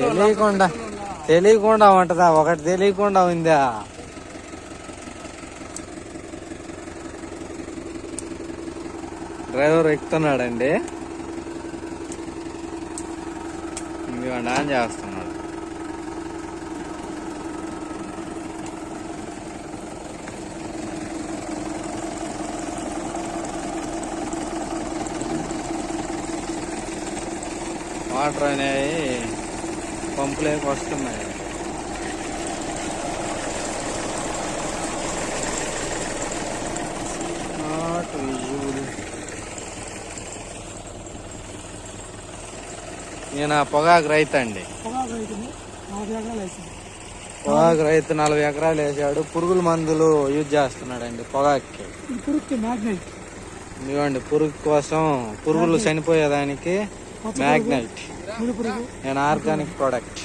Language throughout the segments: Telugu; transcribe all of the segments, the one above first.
తెలియకుండా తెలియకుండా ఉంటదా? ఒకటి తెలియకుండా ఉందా? డ్రైవర్ ఎక్కుతున్నాడండి. ఇదిగోండి ఆన్ చేస్తున్నాడు. వాటర్ అనేవి పంపులోకి వస్తున్నాయి నాట్ విజువల్ ఈయన పొగాకు రైతు అండి పొగాకు పొగాకు రైతు నలభై ఎకరాలు వేసాడు. పురుగుల మందులు యూజ్ చేస్తున్నాడండి మ్యాగ్నెట్ ఇదిగోండి పురుగు కోసం పురుగులు చనిపోయేదానికి మ్యాగ్నైట్ నేను ఆర్గానిక్ ప్రోడక్ట్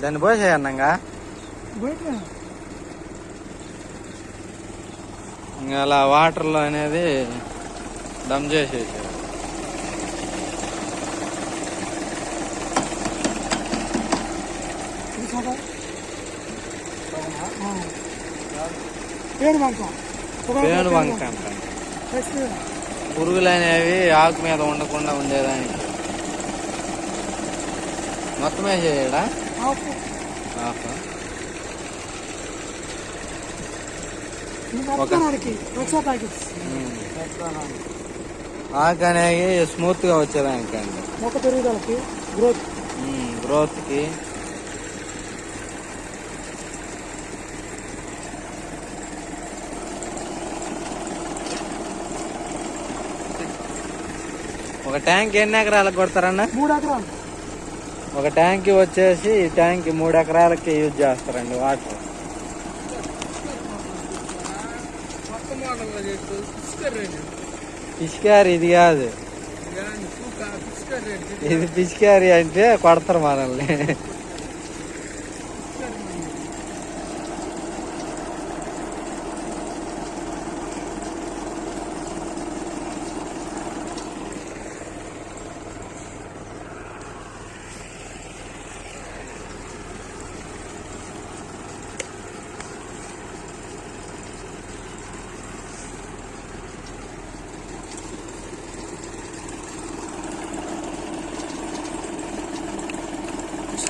దాన్ని పోసేయన్నంగా అలా వాటర్లో అనేది దమ్ చేసేసాడు ఇది సగం ఆ. పేను వంక. పేను పురుగులు అనేవి ఆకు మీద ఉండకుండా ఉండేదానికి. మొత్తం వేసేయడా ఆకు. అనేవి స్మూత్గా మొక్క పెరుగుదలకి గ్రోత్ గ్రోత్కి. ఒక ట్యాంక్ ఎన్ని ఎకరాలకు కొడతారన్న? మూడు ఎకరాలు. ఒక ట్యాంక్ వచ్చేసి ఈ ట్యాంక్ మూడు ఎకరాలకి యూజ్ చేస్తారండి వాటర్. పిచికారి ఇది కాదు. ఇది పిచికారి అంటే కొడతారు మనల్ని.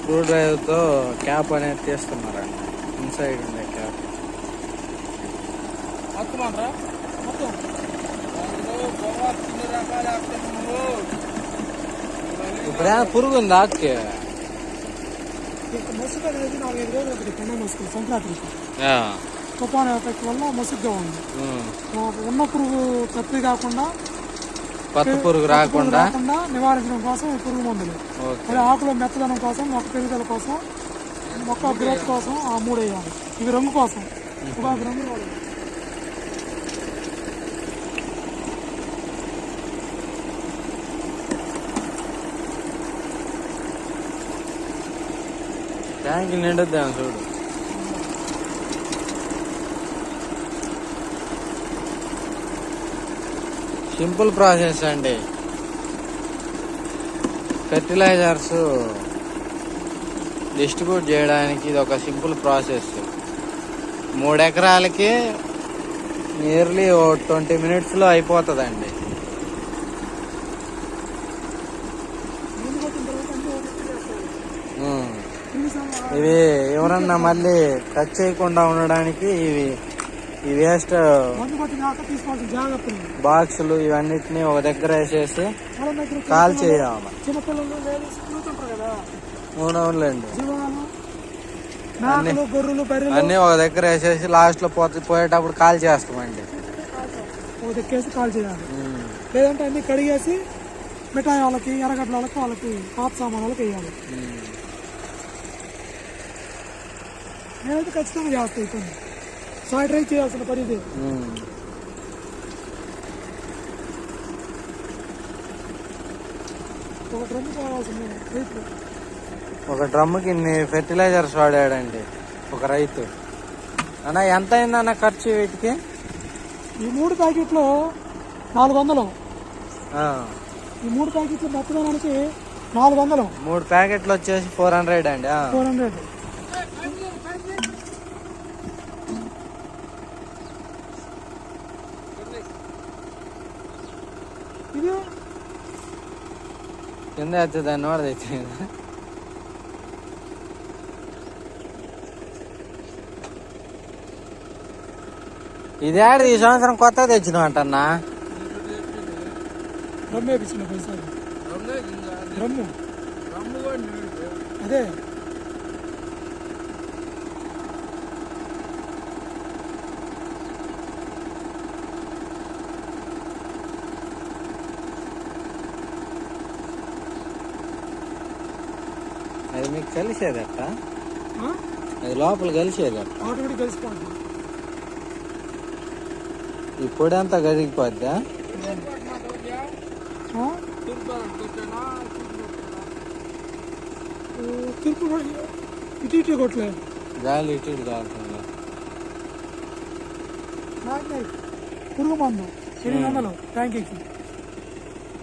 స్క్రూ డ్రైవర్తో క్యాప్ అనేది తీస్తున్నారండి ఇన్సైడ్ ఉండే క్యాప్. ఇప్పుడు పురుగు ఉంది ఇక్కడ మసుగు నాలుగైదు రోజులు ఉంటుంది పండుగ మసుగు సంక్రాంతికి. తుఫాను ఎఫెక్ట్ వల్ల మసుగ్గా ఉంది. ఉన్న పురుగు కత్తి కాకుండా కొత్త పురుగు రాకుండా నివారించడం కోసం ఈ పురుగు మందులు. మరి ఆకులో మెత్తదనం కోసం మొక్క పెరుగుదల కోసం మొక్క గ్రోత్ కోసం ఆ మూడు వేయాలి. ఇవి రంగు కోసం. రంగు. ట్యాంక్ నిండుద్దాం చూడు. సింపుల్ ప్రాసెస్ అండి. ఫెర్టిలైజర్స్ డిస్ట్రిబ్యూట్ చేయడానికి ఇది ఒక సింపుల్ ప్రాసెస్. మూడు ఎకరాలకి నియర్లీ ఓ ట్వంటీ మినిట్స్లో అయిపోతుందండి. ఇవి ఎవరన్నా మళ్ళీ టచ్ చేయకుండా ఉండడానికి ఇవి ఈ వేస్ట్ బాక్సులు ఇవన్నిటిని ఒక దగ్గర వేసేసి కాల్ చేయాలి. అవునవునులేండి అన్ని ఒక దగ్గర వేసేసి లాస్ట్లో పోతే పోయేటప్పుడు కాల్ చేస్తామండి. ఒక కాల్ చేయాలి. లేదంటే అన్ని కడిగేసి మిఠాయి వాళ్ళకి ఎర్రగడ్డల వాళ్ళకి వాళ్ళకి పాత సామాన్ వాళ్ళకి వేయాలి. నేనైతే ఖచ్చితంగా చేస్తాను ట్రై చేయాల్సిన పని ఇది. ఒక డ్రమ్ము కావాల్సింది ఒక ఇన్ని ఫెర్టిలైజర్స్ వాడాడండి ఒక రైతు. అన్న ఎంత అయిందన్న ఖర్చు వీటికి? ఈ మూడు ప్యాకెట్లు నాలుగు వందలు ఆ, ఈ మూడు ప్యాకెట్లు మొత్తదానికి నాలుగు వందలు మూడు ప్యాకెట్లు వచ్చేసి ఫోర్ హండ్రెడ్ అండి. Four hundred. ఇది కింద అయితే దాన్ని కూడా తెచ్చింది ఇది ఆడ ఈ సంవత్సరం కొత్త తెచ్చినావు అంటన్నా డ్రమ్ వేపించిన పైసలు డ్రమ్ము అదే అది మీకు కలిసేదట ఆ? అది లోపల కలిసేదట ఆటోమేటిక్ కలిసిపోతుంది ఈ పొడి అంతా కరిగిపోద్దా? తిరుపు ఇటు ఇటు కొట్టలే. గాలి ఇటు ఇటు పురుగు మందు. ఎనిమిది వందలు.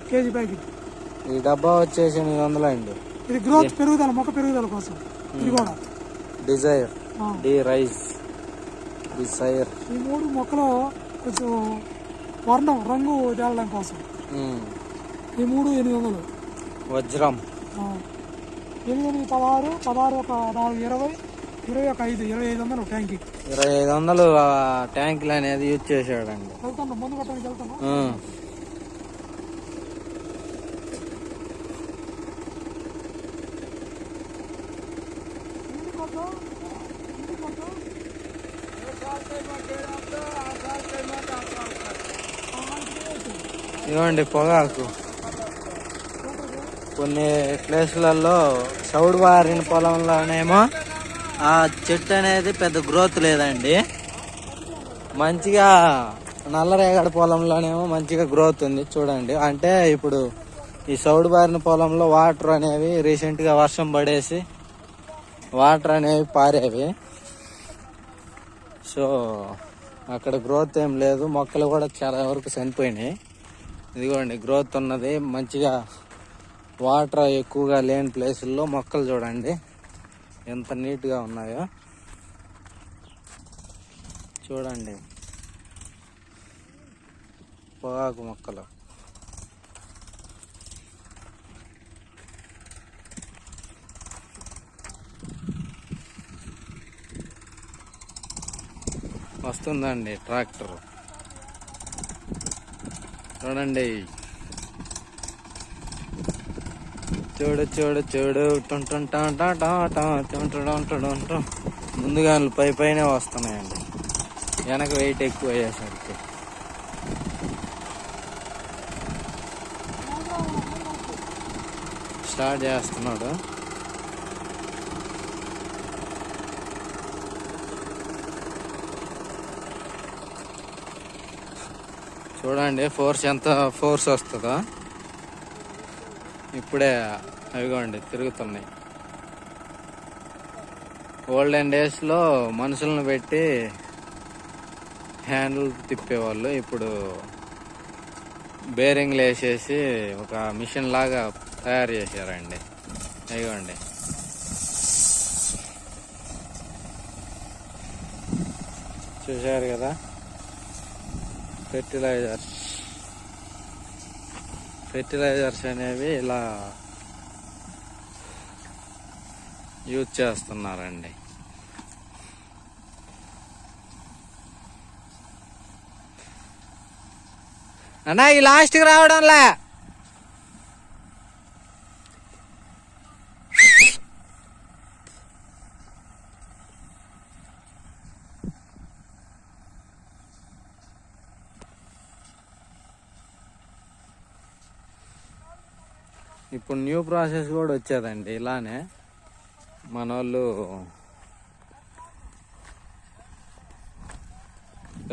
KG packet. ఈ డబ్బా వచ్చేసి ఎనిమిది వందలు అండి ఇది గ్రోత్ పెరుగుదల మొక్క పెరుగుదల కోసం. ఇది కూడా. డిజైర్. డి రైస్ డిజైర్ ఈ మూడు మొక్కలు కొంచెం వర్ణం రంగు తేలడం కోసం. ఈ మూడు ఎనిమిది వందలు. వజ్రం. ఎనిమిది పదహారు పదహారు ఒక నాలుగు ఇరవై ఇరవై ఒక ఐదు ఇరవై ఐదు వందలు ట్యాంకీ. ఇరవై ఐదు వందలు ట్యాంకులు అనేది యూజ్ చేసాడండి వెళ్తాను ముందు కొట్టడానికి వెళ్తాను ఇవ్వండి పొగాకు. కొన్ని ప్లేసులలో చౌడు బారిన పొలంలోనేమో ఆ చెట్టు అనేది పెద్ద గ్రోత్ లేదండి. మంచిగా నల్లరేగడి పొలంలోనేమో మంచిగా గ్రోత్ ఉంది చూడండి. అంటే ఇప్పుడు ఈ సౌడు బారిన పొలంలో వాటర్ అనేవి రీసెంట్గా వర్షం పడేసి వాటర్ అనేవి పారేవి. సో అక్కడ గ్రోత్ ఏం లేదు. మొక్కలు కూడా చాలా వరకు చనిపోయినాయి. ఇదిగోండి గ్రోత్ ఉన్నది. మంచిగా వాటర్ ఎక్కువగా లేని ప్లేసుల్లో మొక్కలు చూడండి. ఎంత నీట్గా ఉన్నాయో. చూడండి. పొగాకు మొక్కలు. వస్తుందండి ట్రాక్టర్. చూడండి. చూడు చూడు చూడు. టున్ ముందుగా పై పైనే వస్తున్నాయండి. వెనక వెయిట్ ఎక్కువ అయ్యేసరికి. స్టార్ట్ చేస్తున్నాడు. చూడండి ఫోర్స్ ఎంత ఫోర్స్ వస్తుందో. ఇప్పుడే అవిగోండి తిరుగుతున్నాయి. ఓల్డెన్ డేస్లో మనుషులను పెట్టి హ్యాండిల్ తిప్పేవాళ్ళు. ఇప్పుడు బేరింగ్లు వేసేసి ఒక మిషన్ లాగా తయారు చేశారండి. అయ్యండి చూశారు కదా? ఫెర్టిలైజర్స్. ఫెర్టిలైజర్స్ అనేవి ఇలా యూజ్ చేస్తున్నారండి. అన్నా ఈ లాస్ట్కి రావడంలే. ఇప్పుడు న్యూ ప్రాసెస్ కూడా వచ్చేదండి ఇలానే. మన వాళ్ళు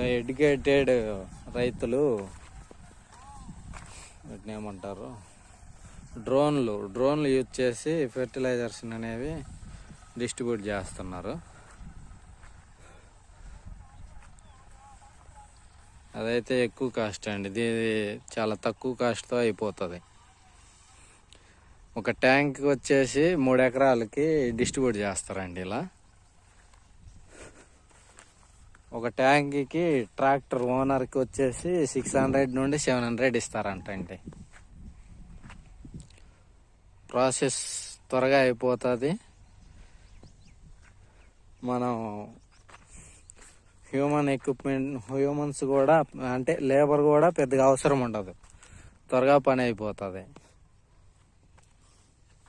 ఎడ్యుకేటెడ్ రైతులు వీటిని ఏమంటారు? డ్రోన్లు డ్రోన్లు యూజ్ చేసి ఫెర్టిలైజర్స్ అనేవి డిస్ట్రిబ్యూట్ చేస్తున్నారు. అదైతే ఎక్కువ కాస్ట్ అండి. ఇది చాలా తక్కువ కాస్ట్తో అయిపోతుంది. ఒక ట్యాంక్ వచ్చేసి మూడు ఎకరాలకి డిస్ట్రిబ్యూట్ చేస్తారండి ఇలా. ఒక ట్యాంక్కి ట్రాక్టర్ ఓనర్కి వచ్చేసి సిక్స్ హండ్రెడ్ నుండి సెవెన్ హండ్రెడ్ ఇస్తారంటండి. ప్రాసెస్ త్వరగా అయిపోతుంది. మనం హ్యూమన్ ఎక్విప్మెంట్ హ్యూమన్స్ కూడా అంటే లేబర్ కూడా పెద్దగా అవసరం ఉండదు. త్వరగా పని అయిపోతుంది.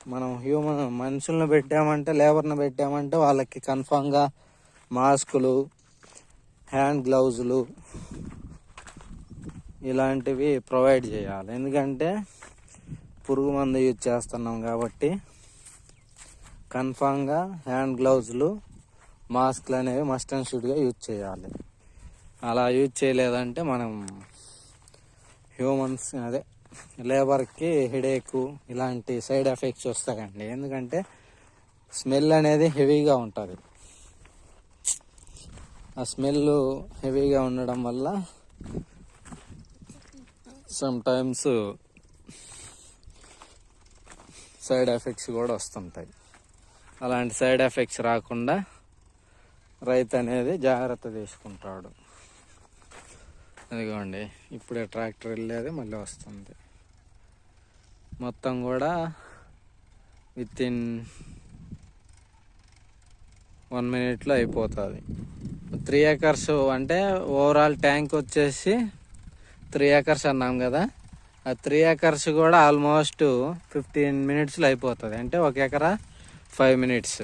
మనం హ్యూమన్ మనుషులను పెట్టామంటే లేబర్ని పెట్టామంటే వాళ్ళకి కన్ఫామ్గా మాస్కులు హ్యాండ్ గ్లౌజులు ఇలాంటివి ప్రొవైడ్ చేయాలి. ఎందుకంటే పురుగు మందు యూజ్ చేస్తున్నాం కాబట్టి కన్ఫామ్గా హ్యాండ్ గ్లౌజులు మాస్క్లు అనేవి మస్ట్ అండ్ షుడ్గా యూజ్ చేయాలి. అలా యూజ్ చేయలేదంటే మనం హ్యూమన్స్ అదే లేబర్కి హెడేక్ ఇలాంటి సైడ్ ఎఫెక్ట్స్ వస్తాయండి. ఎందుకంటే స్మెల్ అనేది హెవీగా ఉంటుంది. ఆ స్మెల్ హెవీగా ఉండడం వల్ల సమ్ టైమ్స్ సైడ్ ఎఫెక్ట్స్ కూడా వస్తుంటాయి. అలాంటి సైడ్ ఎఫెక్ట్స్ రాకుండా రైతు అనేది జాగ్రత్త తీసుకుంటాడు. అదిగోండి ఇప్పుడే ట్రాక్టర్ వెళ్ళేది మళ్ళీ వస్తుంది. మొత్తం కూడా విత్ ఇన్ వన్ మినిట్లో అయిపోతుంది. త్రీ ఏకర్స్ అంటే ఓవరాల్ ట్యాంక్ వచ్చేసి త్రీ ఏకర్స్ అన్నాం కదా. ఆ త్రీ ఏకర్స్ కూడా ఆల్మోస్ట్ ఫిఫ్టీన్ మినిట్స్లో అయిపోతుంది. అంటే ఒక ఎకరా five minutes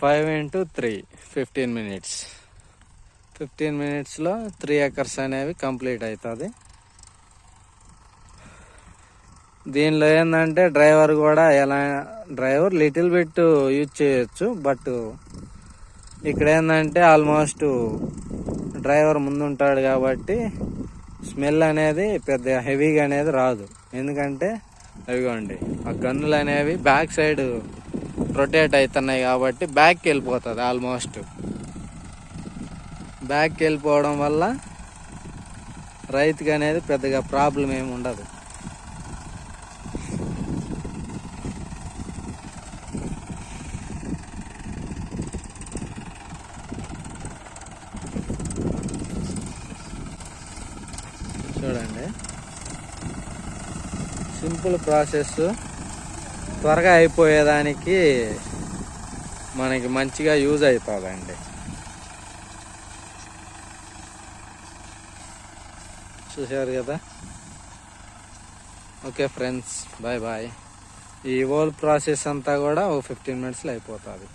five into three fifteen minutes fifteen మినిట్స్లో త్రీ ఏకర్స్ అనేవి కంప్లీట్ అవుతుంది దీనిలో ఏంటంటే డ్రైవర్ కూడా ఎలా డ్రైవర్ లిటిల్ బిట్ యూజ్ చేయొచ్చు బట్ ఇక్కడ ఏంటంటే ఆల్మోస్ట్ డ్రైవర్ ముందుంటాడు కాబట్టి స్మెల్ అనేది పెద్ద హెవీగా అనేది రాదు. ఎందుకంటే అవిగోండి ఆ గన్నులు అనేవి బ్యాక్ సైడ్ రొటేట్ అవుతున్నాయి కాబట్టి బ్యాక్కి వెళ్ళిపోతుంది ఆల్మోస్ట్ బ్యాక్కి వెళ్ళిపోవడం వల్ల రైతుకి అనేది పెద్దగా ప్రాబ్లం ఏమి ఉండదు. చూడండి. Simple process. త్వరగా అయిపోయేదానికి మనకి మంచిగా యూజ్ అవుతుందండి. చూశారు కదా? Okay friends bye bye. ఈ హోల్ ప్రాసెస్ అంతా కూడా ఒక ఫిఫ్టీన్ మినిట్స్లో అయిపోతుంది.